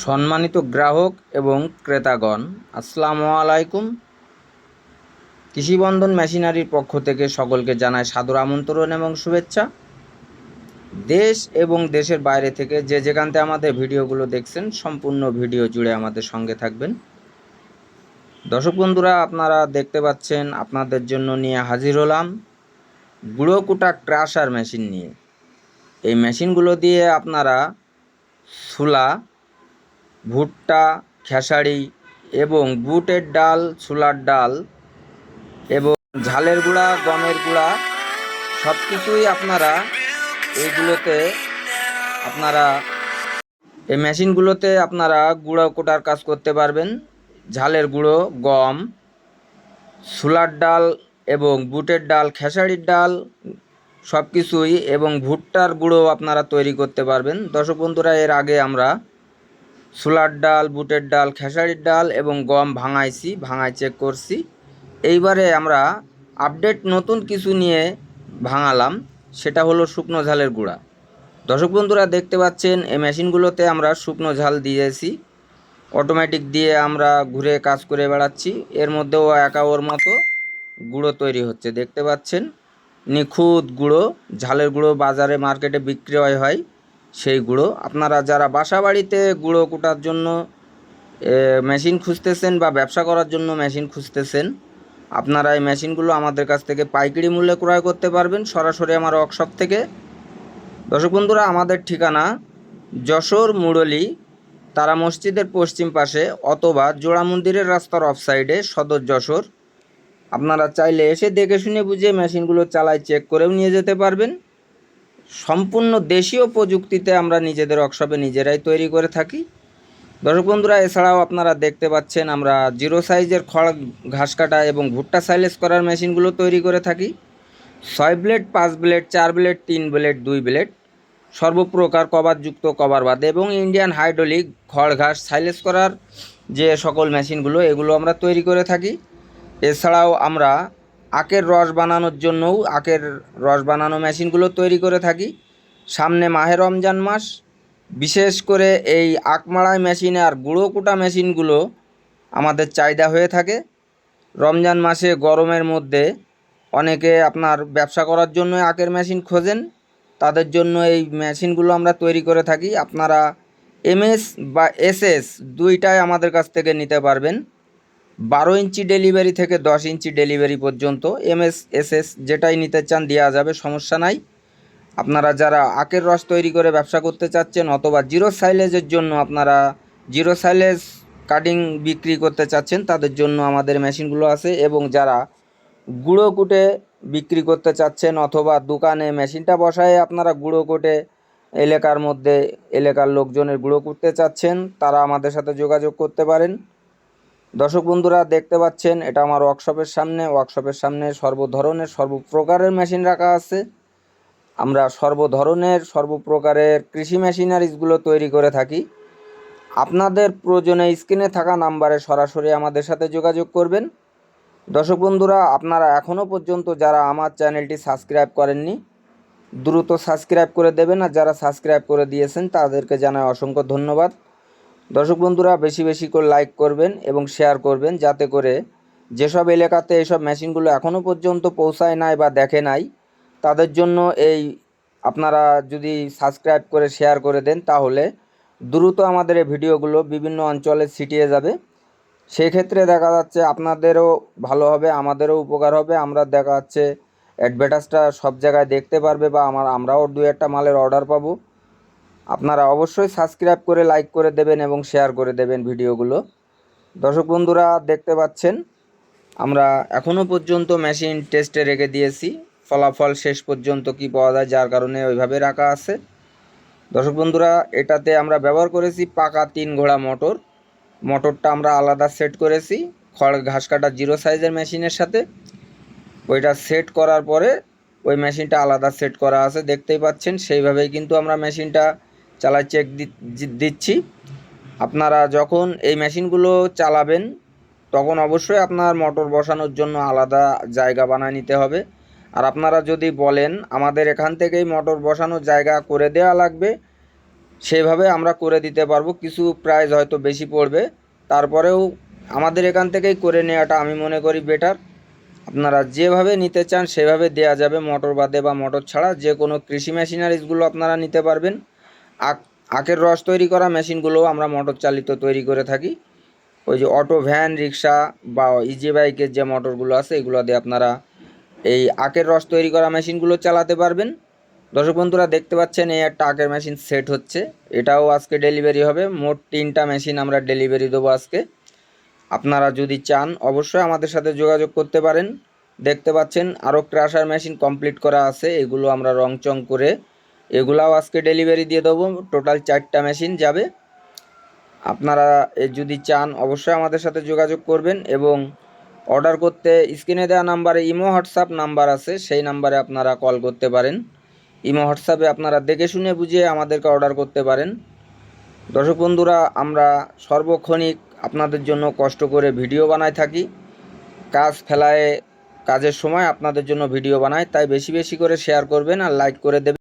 সম্মানিত গ্রাহক এবং ক্রেতাগণ, আসসালামু আলাইকুম। কৃষিবন্ধন মেশিনারির পক্ষ থেকে সকলকে জানাই সাদর আমন্ত্রণ এবং শুভেচ্ছা। দেশ এবং দেশের বাইরে থেকে যে যেখানতে আমাদের ভিডিওগুলো দেখছেন, সম্পূর্ণ ভিডিও জুড়ে আমাদের সঙ্গে থাকবেন। দর্শক বন্ধুরা, আপনারা দেখতে পাচ্ছেন, আপনাদের জন্য নিয়ে হাজির হলাম গুঁড়ো কুটা ক্রাশার মেশিন নিয়ে। এই মেশিনগুলো দিয়ে আপনারা সুলা ভুট্টা, খেসারি এবং বুটের ডাল, ছোলার ডাল এবং ঝালের গুঁড়া, গমের গুঁড়া সব কিছুই আপনারা এইগুলোতে আপনারা এই মেশিনগুলোতে আপনারা গুঁড়ো কোটার কাজ করতে পারবেন। ঝালের গুঁড়ো, গম, ছোলার ডাল এবং বুটের ডাল, খেসারির ডাল সব কিছুই এবং ভুট্টার গুঁড়ো আপনারা তৈরি করতে পারবেন। দর্শক বন্ধুরা, এর আগে আমরা ছোলার ডাল, বুটের ডাল, খেসারির ডাল এবং গম ভাঙাইছি ভাঙাই চেক করছি। এইবারে আমরা আপডেট নতুন কিছু নিয়ে ভাঙালাম, সেটা হলো শুকনো ঝালের গুঁড়া। দর্শক বন্ধুরা, দেখতে পাচ্ছেন, এই মেশিনগুলোতে আমরা শুকনো ঝাল দিয়েছি। অটোমেটিক দিয়ে আমরা ঘুরে কাজ করে বেড়াচ্ছি। এর মধ্যেও একা ওর মতো গুঁড়ো তৈরি হচ্ছে। দেখতে পাচ্ছেন, নিখুঁত গুঁড়ো, ঝালের গুঁড়ো বাজারে মার্কেটে বিক্রয় হয়। সেই গুঁড়ো। আপনারা যারা বাসা বাড়িতে গুঁড়ো কুটার জন্য মেশিন খুঁজতেছেন বা ব্যবসা করার জন্য মেশিন খুঁজতেছেন, আপনারা এই মেশিনগুলো আমাদের কাছ থেকে পাইকারি মূল্যে ক্রয় করতে পারবেন সরাসরি আমার ওয়ার্কশপ থেকে। দর্শক বন্ধুরা, আমাদের ঠিকানা যশোর মুরলী, তারা মসজিদের পশ্চিম পাশে অথবা জোড়া মন্দিরের রাস্তার অফ সাইডে সদর যশোর। আপনারা চাইলে এসে দেখে শুনে বুঝে মেশিনগুলো চালায় চেক করেও নিয়ে যেতে পারবেন। সম্পূর্ণ দেশীয় প্রযুক্তিতে আমরা নিজেদের ওয়ার্কশপে নিজেরাই তৈরি করে থাকি। দর্শক বন্ধুরা, এছাড়াও আপনারা দেখতে পাচ্ছেন আমরা জিরো সাইজের খড়, ঘাস কাটা এবং ভুট্টা সাইলেজ করার মেশিনগুলো তৈরি করে থাকি। ছয় ব্লেড পাঁচ ব্লেড চার ব্লেড তিন ব্লেড দুই ব্লেড সর্বপ্রকার কভারযুক্ত কভার বাদে এবং ইন্ডিয়ান হাইড্রোলিক খড়, ঘাস সাইলেজ করার যে সকল মেশিনগুলো, এগুলো আমরা তৈরি করে থাকি। এছাড়াও আমরা আখের রস বানানোর জন্যও আখের রস বানানো মেশিনগুলো তৈরি করে থাকি। সামনে মাহে রমজান মাস, বিশেষ করে এই আখমাড়াই মেশিন আর গুঁড়ো কুটা মেশিনগুলো আমাদের চাহিদা হয়ে থাকে। রমজান মাসে গরমের মধ্যে অনেকে আপনার ব্যবসা করার জন্য আখের মেশিন খোঁজেন। তাদের জন্য এই মেশিনগুলো আমরা তৈরি করে থাকি। আপনারা এমএস বা এসএস দুইটাই আমাদের কাছ থেকে নিতে পারবেন। বারো ইঞ্চি ডেলিভারি থেকে দশ ইঞ্চি ডেলিভারি পর্যন্ত এমএস, এসএস যেটাই নিতে চান দেওয়া যাবে, সমস্যা নাই। আপনারা যারা আখের রস তৈরি করে ব্যবসা করতে চাচ্ছেন অথবা জিরো সাইলেজের জন্য আপনারা জিরো সাইলেজ কাটিং বিক্রি করতে চাচ্ছেন, তাদের জন্য আমাদের মেশিনগুলো আছে এবং যারা গুঁড়ো কুটে বিক্রি করতে চাচ্ছেন অথবা দোকানে মেশিনটা বসায় আপনারা গুঁড়ো কুটে এলাকার মধ্যে এলাকার লোকজনের গুঁড়ো কুটতে চাচ্ছেন, তারা আমাদের সাথে যোগাযোগ করতে পারেন। দর্শক বন্ধুরা, দেখতে পাচ্ছেন, এটা আমার ওয়ার্কশপের সামনে। ওয়ার্কশপের সামনে সর্বধরনের, সর্বপ্রকারের মেশিন রাখা আছে। আমরা সর্বধরনের, সর্বপ্রকারের কৃষি মেশিনারিজগুলো তৈরি করে থাকি। আপনাদের প্রয়োজনে স্ক্রিনে থাকা নাম্বারে সরাসরি আমাদের সাথে যোগাযোগ করবেন। দর্শক বন্ধুরা, আপনারা এখনও পর্যন্ত যারা আমার চ্যানেলটি সাবস্ক্রাইব করেননি, দ্রুত সাবস্ক্রাইব করে দেবেন। আর যারা সাবস্ক্রাইব করে দিয়েছেন, তাদেরকে জানায় অসংখ্য ধন্যবাদ। দর্শক বন্ধুরা, বেশি বেশি করে লাইক করবেন এবং শেয়ার করবেন যাতে করে যেসব এলাকাতে এইসব মেশিনগুলো এখনও পর্যন্ত পৌঁছায় নাই বা দেখে নাই, তাদের জন্য এই আপনারা যদি সাবস্ক্রাইব করে শেয়ার করে দেন, তাহলে দ্রুত আমাদের এই ভিডিওগুলো বিভিন্ন অঞ্চলে ছিটিয়ে যাবে। সেই ক্ষেত্রে দেখা যাচ্ছে আপনাদেরও ভালো হবে, আমাদেরও উপকার হবে। আমরা দেখা যাচ্ছে অ্যাডভার্টাইজটা সব জায়গায় দেখতে পারবে বা আমার, আমরাও দু একটা মালের অর্ডার পাবো। আপনারা অবশ্যই সাবস্ক্রাইব করে লাইক করে দেবেন এবং শেয়ার করে দেবেন ভিডিওগুলো। দর্শক বন্ধুরা, দেখতে পাচ্ছেন, আমরা এখনও পর্যন্ত মেশিন টেস্টে রেখে দিয়েছি। ফলাফল শেষ পর্যন্ত কি পাওয়া যায়, যার কারণে ওইভাবে রাখা আছে। দর্শক বন্ধুরা, এটাতে আমরা ব্যবহার করেছি পাকা তিন ঘোড়া মোটর মোটরটা আমরা আলাদা সেট করেছি, খড় ঘাস কাটা জিরো সাইজের মেশিনের সাথে। ওইটা সেট করার পরে ওই মেশিনটা আলাদা সেট করা আছে, দেখতেই পাচ্ছেন। সেইভাবেই কিন্তু আমরা মেশিনটা চালাই চেক দিচ্ছি। আপনারা যখন এই মেশিনগুলো চালাবেন, তখন অবশ্যই আপনার মোটর বসানোর জন্য আলাদা জায়গা বানায় নিতে হবে। আর আপনারা যদি বলেন, আমাদের এখান থেকেই মোটর বসানোর জায়গা করে দেওয়া লাগবে সেইভাবে আমরা করে দিতে পারব। কিছু প্রাইস হয়তো বেশি পড়বে। তারপরেও আমাদের এখান থেকেই করে নেওয়াটা আমি মনে করি বেটার আপনারা যেভাবে নিতে চান, সেভাবে দেয়া যাবে। মোটর বাদে বা মোটর ছাড়া যে কোনো কৃষি মেশিনারিজগুলো আপনারা নিতে পারবেন। আখের রস তৈরি করা মেশিনগুলো আমরা মোটর চালিত তৈরি করে থাকি। ওই যে অটো, ভ্যান, রিক্সা বা ইজি বাইকের যে মোটরগুলো আছে, এগুলো দিয়ে আপনারা এই আখের রস তৈরি করা মেশিনগুলো চালাতে পারবেন। দর্শক বন্ধুরা, দেখতে পাচ্ছেন এই একটা আখের মেশিন সেট হচ্ছে। এটাও আজকে ডেলিভারি হবে। মোট তিনটা মেশিন আমরা ডেলিভারি দেবো আজকে। আপনারা যদি চান, অবশ্যই আমাদের সাথে যোগাযোগ করতে পারেন। দেখতে পাচ্ছেন আরও ক্রাশার মেশিন কমপ্লিট করা আছে। এগুলো আমরা রং চং করে এগুলাও আজকে ডেলিভারি দিয়ে দেবো। টোটাল চারটা মেশিন যাবে। আপনারা যদি চান, অবশ্যই আমাদের সাথে যোগাযোগ করবেন এবং অর্ডার করতে স্ক্রিনে দেওয়া নাম্বারে ইমো, হোয়াটসঅ্যাপ নাম্বার আছে, সেই নাম্বারে আপনারা কল করতে পারেন। ইমো, হোয়াটসঅ্যাপে আপনারা দেখে শুনে বুঝিয়ে আমাদেরকে অর্ডার করতে পারেন। দর্শক বন্ধুরা, আমরা সর্বক্ষণিক আপনাদের জন্য কষ্ট করে ভিডিও বানায় থাকি। কাজ ফেলায়, কাজের সময় আপনাদের জন্য ভিডিও বানাই তাই বেশি বেশি করে শেয়ার করবেন আর লাইক করে দেবেন।